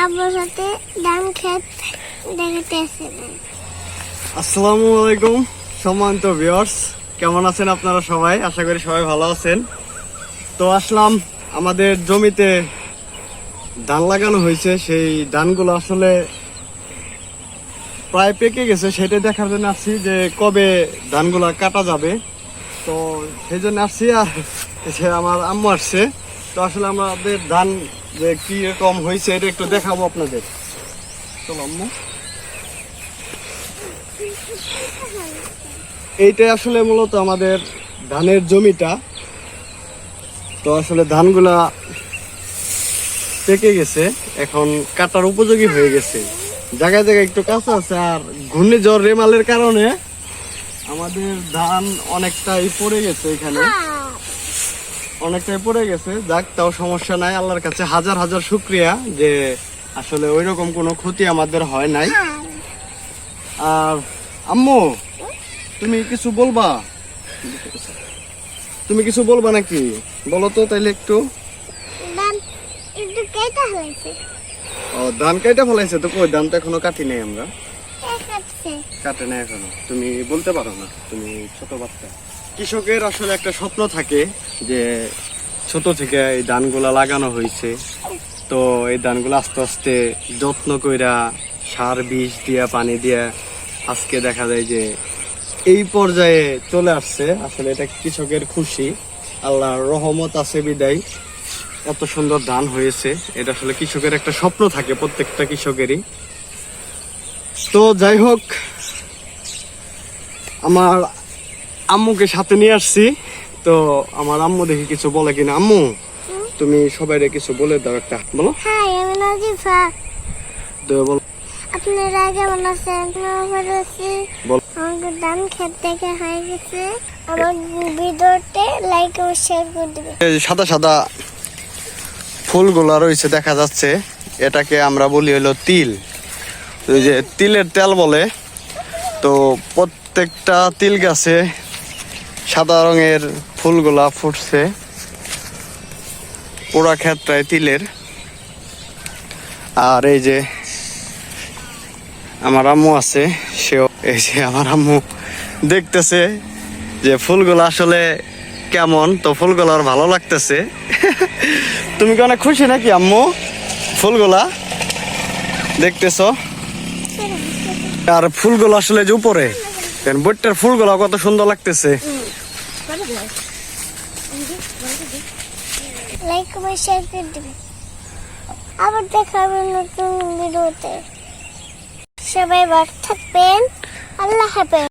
সাথে ধান দেখাতে আসসালামু আলাইকুম, সম্মানিত ভিউয়ার্স কেমন আছেন আপনারা সবাই? আশা করি সবাই ভালো আছেন। তো আসলাম, আমাদের জমিতে ধান লাগানো হয়েছে। সেই ধানগুলো আসলে প্রায় পেকে গেছে। সেটা দেখার জন্য আসছি যে কবে ধানগুলো কাটা যাবে। তো সেই জন্য আসছি আর আমার আম্মু আসছে। তো আসলে আমাদের ধান যে কি রকম হয়েছে এটা একটু দেখাবো আপনাদের। চলো আম্মু। এইটা আসলে মূলত আমাদের ধানের জমিটা। তো আসলে ধানগুলা পেকে গেছে, এখন কাটার উপযোগী হয়ে গেছে। জায়গায় জায়গায় একটু কাঁচা আছে আর ঘূর্ণিঝড় রেমালের কারণে আমাদের ধান অনেকটাই পড়ে গেছে এখানে। অনেকটাই পড়ে গেছে। যাক তাও সমস্যা নাই আল্লাহর কাছে হাজার হাজার শুক্রিয়া যে আসলে ওই রকম কোনো ক্ষতি আমাদের হয় নাই। আর আম্মু তুমি কিছু বলবা? তুমি কিছু বলবা নাকি? বলো তো তাইলে একটু। কেটে ও ধান কাইটা ফলাইছে তো কই? ধান তো এখনও কাটি নাই আমরা। কাটে নাই এখনও। তুমি বলতে পারো না তুমি ছোট বাচ্চা। কৃষকের আসলে একটা স্বপ্ন থাকে যে ছোট থেকে এই ধানগুলা লাগানো হয়েছে। তো এই ধানগুলো আস্তে আস্তে যত্ন কইরা সার, বিষ দিয়া, পানি দিয়া আজকে দেখা যায় যে এই পর্যায়ে চলে আসছে। আসলে এটা কৃষকের খুশি। আল্লাহর রহমত আছে বিদায়। এত সুন্দর ধান হয়েছে। এটা আসলে কৃষকের একটা স্বপ্ন থাকে প্রত্যেকটা কৃষকেরই। তো যাই হোক, আমার আম্মুকে সাথে নিয়ে আসছি। তো আমার আম্মু দেখি কিছু বলে কিনা। আম্মু তুমি সবাইরে কিছু বলে দাও একটা বলো। হাই আমি নাজিফা। তো বলো। আপনারা কেমন আছেন? ভালো আছি। বল। ধান ক্ষেত দেখে হয়ে গেছে। আমার ভিডিওতে লাইক ও শেয়ার করে দেবে এই সাদা সাদা ফুলগুলো রয়েছে দেখা যাচ্ছে। এটাকে আমরা বলি হলো তিল। ওই যে তিলের তেল বলে। তো প্রত্যেকটা তিল গাছে সাদা রঙের ফুলগুলা ফুটছে। পোড়া ক্ষেত্রায় তিলের। আর এই যে আমার আম্মু আছে, সেও এই যে আমার আম্মু দেখতেছে যে ফুলগুলো আসলে কেমন, তো ফুলগুলো আর ভালো লাগতেছে। তুমি কি অনেক খুশি নাকি আম্মু? ফুলগুলা দেখতেছো? আর ফুলগুলো আসলে যে উপরে বইটার ফুলগুলো কত সুন্দর লাগতেছে। লাইক করে শেয়ার করে দেবে আবার দেখা হবে নতুন ভিডিওতে সবাই ভালো থাকবেন আল্লাহ হাফেজ